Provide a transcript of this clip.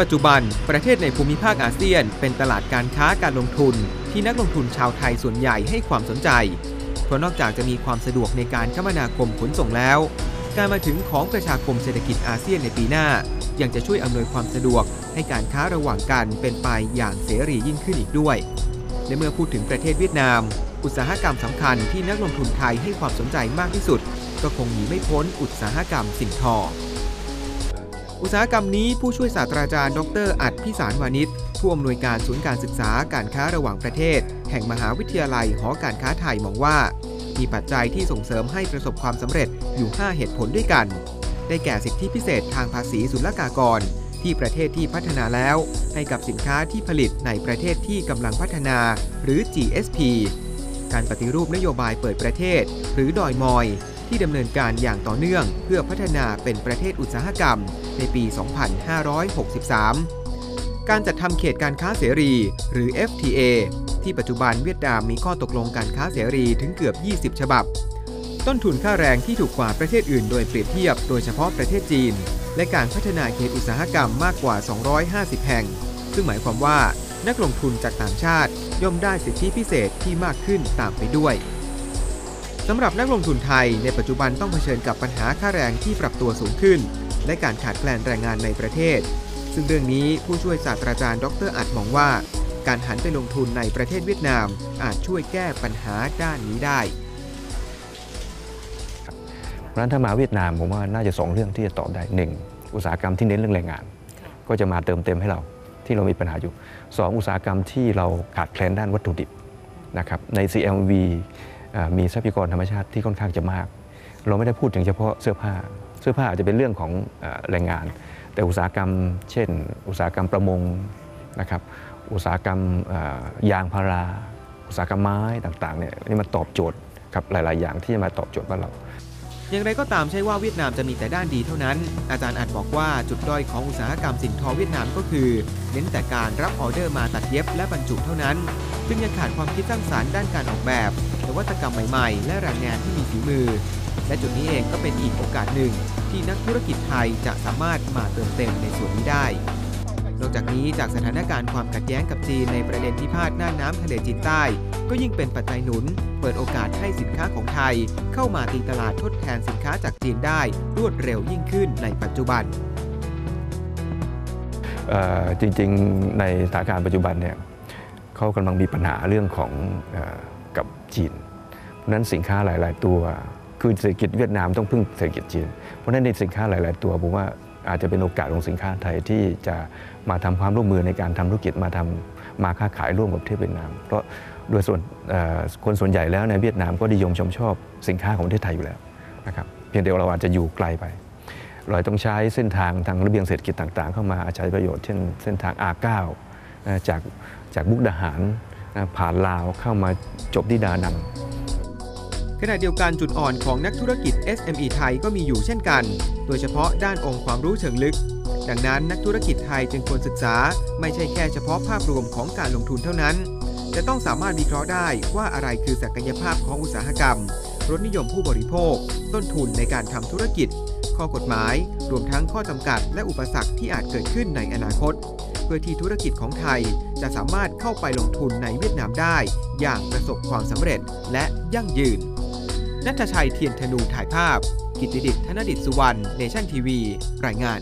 ปัจจุบัน ประเทศในภูมิภาคอาเซียน เป็นตลาดการค้าการลงทุน ที่นักลงทุนชาวไทยส่วนใหญ่ให้ความสนใจ เพราะนอกจากจะมีความสะดวกในการคมนาคมขนส่งแล้ว การมาถึงของประชาคมเศรษฐกิจอาเซียนในปีหน้า ยังจะช่วยอำนวยความสะดวกให้การค้าระหว่างกันเป็นไปอย่างเสรียิ่งขึ้นอีกด้วย และเมื่อพูดถึงประเทศเวียดนาม อุตสาหกรรมสำคัญที่นักลงทุนไทยให้ความสนใจมากที่สุด ก็คงหนีไม่พ้นอุตสาหกรรมสิ่งทอ อุตสาหกรรมนี้ผู้ช่วยศาสตราจารย์ดรอัดพิสารวานิชผู้อำนวยการศูนย์การศึกษาการค้าระหว่างประเทศ แห่งมหาวิทยาลัยหอการค้าไทยมองว่า มีปัจจัยที่ส่งเสริมให้ประสบความสำเร็จอยู่ 5 เหตุผลด้วยกัน ได้แก่สิทธิพิเศษทางภาษีศุลกากร ที่ประเทศที่พัฒนาแล้ว ให้กับสินค้าที่ผลิตในประเทศที่กำลังพัฒนา หรือ GSP การปฏิรูปนโยบายเปิดประเทศ หรือดอยมอย ที่ดำเนินการอย่างต่อเนื่องเพื่อพัฒนาเป็นประเทศอุตสาหกรรมในปี 2563 การจัดทำเขตการค้าเสรี หรือ FTA ที่ปัจจุบันเวียดนามมีข้อตกลงการค้าเสรีถึงเกือบ 20 ฉบับ ต้นทุนค่าแรงที่ถูกกว่าประเทศอื่นโดยเปรียบเทียบโดยเฉพาะประเทศจีน และการพัฒนาเขตอุตสาหกรรมมากกว่า 250 แห่ง ซึ่งหมายความว่านักลงทุนจากต่างชาติย่อมได้สิทธิพิเศษที่มากขึ้นตามไปด้วย สำหรับนักลงทุนไทยในปัจจุบันต้องเผชิญกับปัญหาค่าแรงที่ปรับตัวสูงขึ้น และการขาดแคลนแรงงานในประเทศ ซึ่งเรื่องนี้ผู้ช่วยศาสตราจารย์ดรอัดมองว่า การหันไปลงทุนในประเทศเวียดนาม อาจช่วยแก้ปัญหาด้านนี้ได้เพราะฉะนั้นถ้ามาเวียดนามผมว่าน่าจะสองเรื่องที่จะตอบได้หนึ่งอุตสาหกรรมที่เน้นเรื่องแรงงาน ก็จะมาเติมเต็มให้เราที่เรามีปัญหาอยู่สองอุตสาหกรรมที่เราขาดแคลนด้านวัตถุดิบนะครับใน CLV อ่า มีทรัพยากรธรรมชาติที่ค่อนข้างจะมาก เราไม่ได้พูดถึงเฉพาะเสื้อผ้า เสื้อผ้าอาจจะเป็นเรื่องของอแรงงาน แต่อุตสาหกรรม เช่น อุตสาหกรรมประมงนะครับอุตสาหกรรมยางพารา อุตสาหกรรมไม้ต่างๆเนี่ยนี่มันตอบโจทย์ครับหลาย ๆ อย่างที่จะมาตอบโจทย์บ้านเรา อย่างไรก็ตามใช่ว่าเวียดนามจะมีแต่ด้านดีเท่านั้น อาจารย์อัดบอกว่าจุดด้อยของอุตสาหกรรมสินทอเวียดนามก็คือ เน้นแต่การรับออเดอร์มาตัดเย็บและบรรจุเท่านั้น ซึ่งยังขาดความคิดสร้างสารรค์ด้านการออกแบบนวัตกรรมใหม่ๆ และแรงงานที่มีฝีมือ และจุดนี้เองก็เป็นอีกโอกาสหนึ่ง ที่นักธุรกิจไทยจะสามารถมาเติมเต็มในส่วนนี้ได้ จากนี้จากสถานการณ์ความขัดแย้งกับจีนในประเด็นพิพาทหน้าน้ำทะเลจีนใต้ ก็ยิ่งเป็นปัจจัยหนุน เปิดโอกาสให้สินค้าของไทย เข้ามาตีตลาดทดแทนสินค้าจากจีนได้รวดเร็วยิ่งขึ้นในปัจจุบันจริงๆ ในสถานการณ์ปัจจุบันเนี่ยเขากำลังมีปัญหาเรื่องของอกับจีน เพราะนั้นสินค้าหลาย ๆ ตัว คือเศรษฐกิจเวียดนามต้องพึ่งเศรษฐกิจจีน เพราะนั้นในสินค้าหลาย ๆ ตัวผมว่า อาจจะเป็นโอกาสของสินค้าไทยที่จะมาทำความร่วมมือในการทำธุรกิจมาทำมาค้าขายร่วมกับประเทศเวียดนาม เพราะโดยส่วนคนส่วนใหญ่แล้วในเวียดนามก็นิยมชมชอบสินค้าของประเทศไทยอยู่แล้วนะครับเพียงแต่ว่าเราอาจจะอยู่ไกลไปเราต้องใช้เส้นทางทางระเบียงเศรษฐกิจต่างๆ เข้ามาใช้ประโยชน์เช่นเส้นทาง R9 นะจากจากบุกดาหารนผ่านลาวเข้ามาจบที่ดานัง ขณะเดียวกันจุดอ่อนของนักธุรกิจ SME ไทยก็มีอยู่เช่นกัน โดยเฉพาะด้านองค์ความรู้เชิงลึก ดังนั้นนักธุรกิจไทยจึงควรศึกษา ไม่ใช่แค่เฉพาะภาพรวมของการลงทุนเท่านั้น จะต้องสามารถวิเคราะห์ได้ว่าอะไรคือศักยภาพของอุตสาหกรรม รสนิยมผู้บริโภค ต้นทุนในการทำธุรกิจ ข้อกฎหมาย รวมทั้งข้อจำกัด และอุปสรรคที่อาจเกิดขึ้นในอนาคต เพื่อที่ธุรกิจของไทยจะสามารถเข้าไปลงทุนในเวียดนามได้ อย่างประสบความสำเร็จและยั่งยืน นัทชัยเทียนธนูถ่ายภาพ กิตติดิษฐ์ธนดิษฐ์สุวรรณ เนชั่นทีวี รายงาน